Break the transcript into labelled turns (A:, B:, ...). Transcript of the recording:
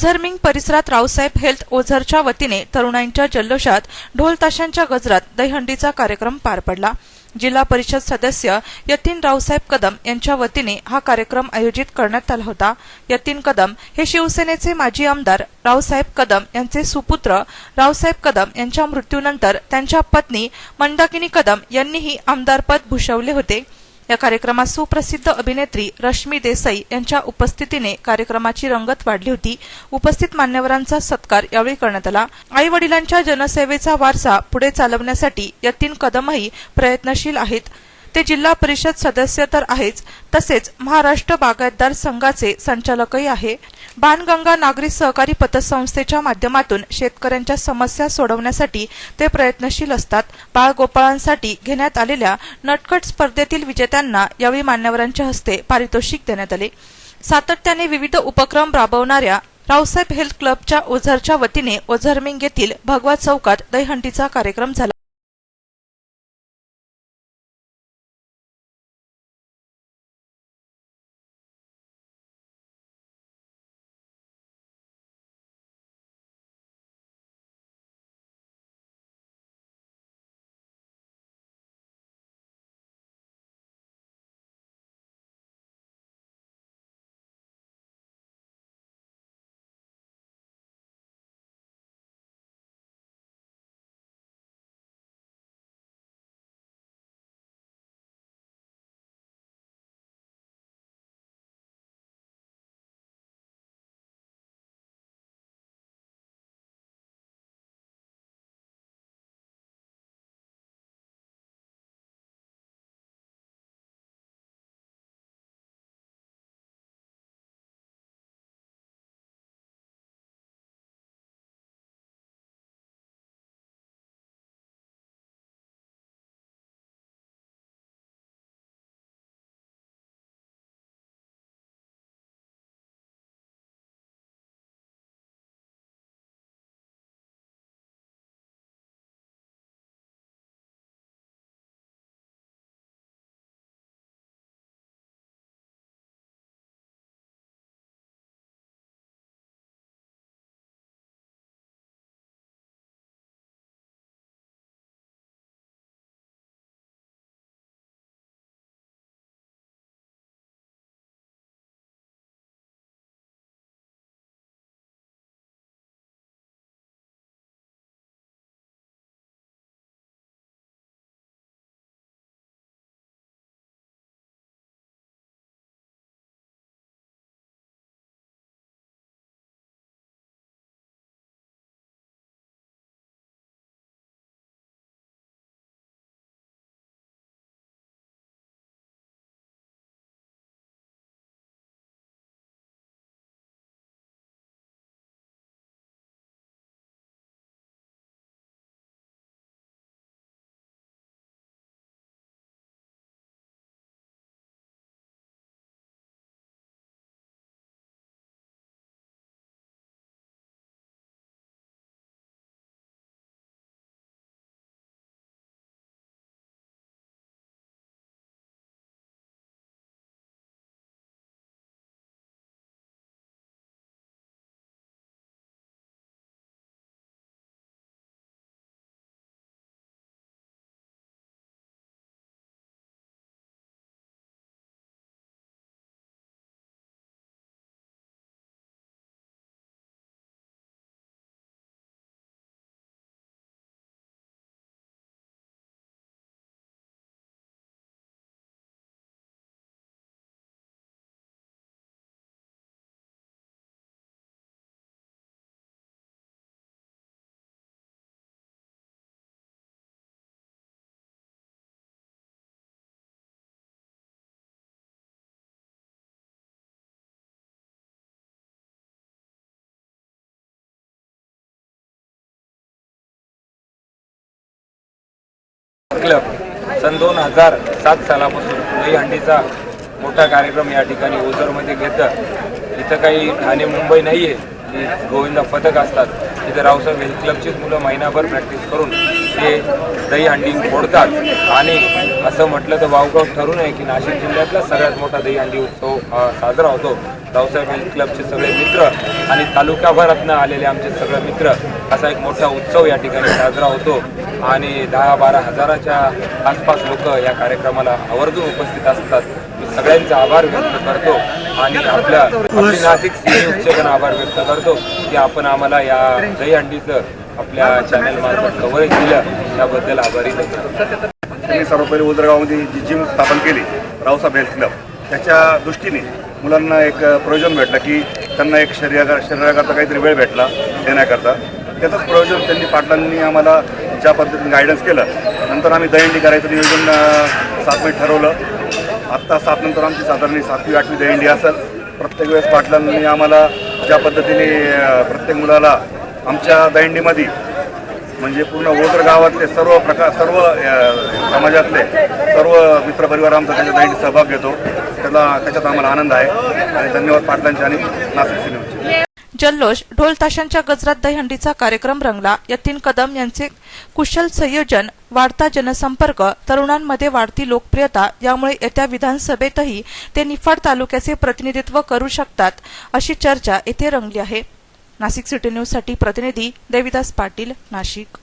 A: ओझरमिंग परिसरात रावसाहेब हेल्थ ओझरच्या वतीने तरुणांच्या जल्लोषात ढोल ताशांच्या गजरात दहीहंडीचा कार्यक्रम पार पडला. जिल्हा परिषद सदस्य यतीन रावसाहेब कदम यांच्या वतीने हा कार्यक्रम आयोजित करण्यात आला होता. यतीन कदम हे शिवसेनेचे माजी आमदार रावसाहेब कदम यांचे सुपुत्र रावसाहेब कदम यांच्या मृत्यूनंतर त्यांच्या पत्नी मंदाकिनी कदम यांनीही आमदारपद भूषवले होते. या कार्यक्रमात सुप्रसिद्ध अभिनेत्री रश्मी देसाई यांच्या उपस्थितीने कार्यक्रमाची रंगत वाढली होती. उपस्थित मान्यवरांचा सत्कार यावेळी करण्यात आला. आई वडिलांच्या जनसेवेचा वारसा पुढे चालवण्यासाठी यतीन कदमही प्रयत्नशील आहेत. ते जिल्हा परिषद सदस्य तर आहेच तसेच महाराष्ट्र बागायतदार संघाचे संचालकही आहे. बाणगंगा नागरी सहकारी पतसंस्थेच्या माध्यमातून शेतकऱ्यांच्या समस्या सोडवण्यासाठी ते प्रयत्नशील असतात. बाळगोपाळांसाठी घेण्यात आलेल्या नटकट स्पर्धेतील विजेत्यांना यावेळी मान्यवरांच्या हस्ते पारितोषिक देण्यात आले. सातत्याने विविध उपक्रम राबवणाऱ्या रावसाहेब हेल्थ क्लबच्या ओझरच्या वतीने ओझरमिंग येथील भगवा चौकात दहीहंडीचा कार्यक्रम झाला.
B: क्लब सन दोन हजार सात सालापासून दहीहंडीचा मोठा कार्यक्रम या ठिकाणी ओझरमध्ये घेतं इथं काही ठाणे मुंबई नाही आहे गोविंदा पथक असतात. तिथं रावसाहेब हेल्थ क्लबचीच मुलं महिनाभर प्रॅक्टिस करून ते दहीहंडी फोडतात आणि असं म्हटलं तर वावगाव ठरून आहे की नाशिक जिल्ह्यातला सगळ्यात मोठा दहीहंडी उत्सव साजरा होतो. रावसाहेब हेल्थ क्लबचे सगळे मित्र आणि तालुक्याभरातनं आलेले आमचे सगळे मित्र असा एक मोठा उत्सव या ठिकाणी साजरा होतो. आणि दहा बारा हजाराच्या आसपास लोक या कार्यक्रमाला आवर्जून उपस्थित असतात. मी सगळ्यांचा आभार व्यक्त करतो आणि आपल्या नाशिक न्यूजचे पण आभार व्यक्त करतो की आपण आम्हाला या दहीहंडीचं आपल्या चॅनल मार्फत कव्हरेज दिलं. त्याबद्दल आभारी धन्यवाद
C: त्यांनी सर्व पहिले उजरगावमध्ये जी जिम स्थापन केली रावसाहेब हेल्थ क्लब त्याच्या दृष्टीने मुलांना एक प्रयोजन भेटलं की त्यांना एक शरीरा शरीराकरता काहीतरी वेळ भेटला देण्याकरता. त्याचंच प्रयोजन त्यांनी पाटलांनी आम्हाला ज्या पद्धतीने गायडन्स केलं नंतर आम्ही दहीहंडी करायचं नियोजन सातवी सात ठरवलं. आत्ता सात नंतर आमची साधारण सातवी आठवी दहीहंडी असेल. प्रत्येक वेळेस पाटलांनी आम्हाला ज्या पद्धतीने प्रत्येक मुलाला आमच्या दहीहंडीमध्ये म्हणजे पूर्ण ओझर गावातले सर्व प्रकार सर्व समाजातले सर्व मित्रपरिवार आमचा त्याच्यात काही सहभाग घेतो. त्याला त्याच्यात आम्हाला आनंद आहे. आणि धन्यवाद पाटलांचे आणि नाशिक सिनेमाचे.
A: जल्लोष ढोल ताशांच्या गजरात दहीहंडीचा कार्यक्रम रंगला. यतीन कदम यांचे कुशल संयोजन वाढता जनसंपर्क तरुणांमध्ये वाढती लोकप्रियता यामुळे येत्या विधानसभेतही ते निफाड तालुक्याचे प्रतिनिधित्व करू शकतात अशी चर्चा येथे रंगली आहे. नाशिक सिटी न्यूजसाठी प्रतिनिधी देविदास पाटील नाशिक.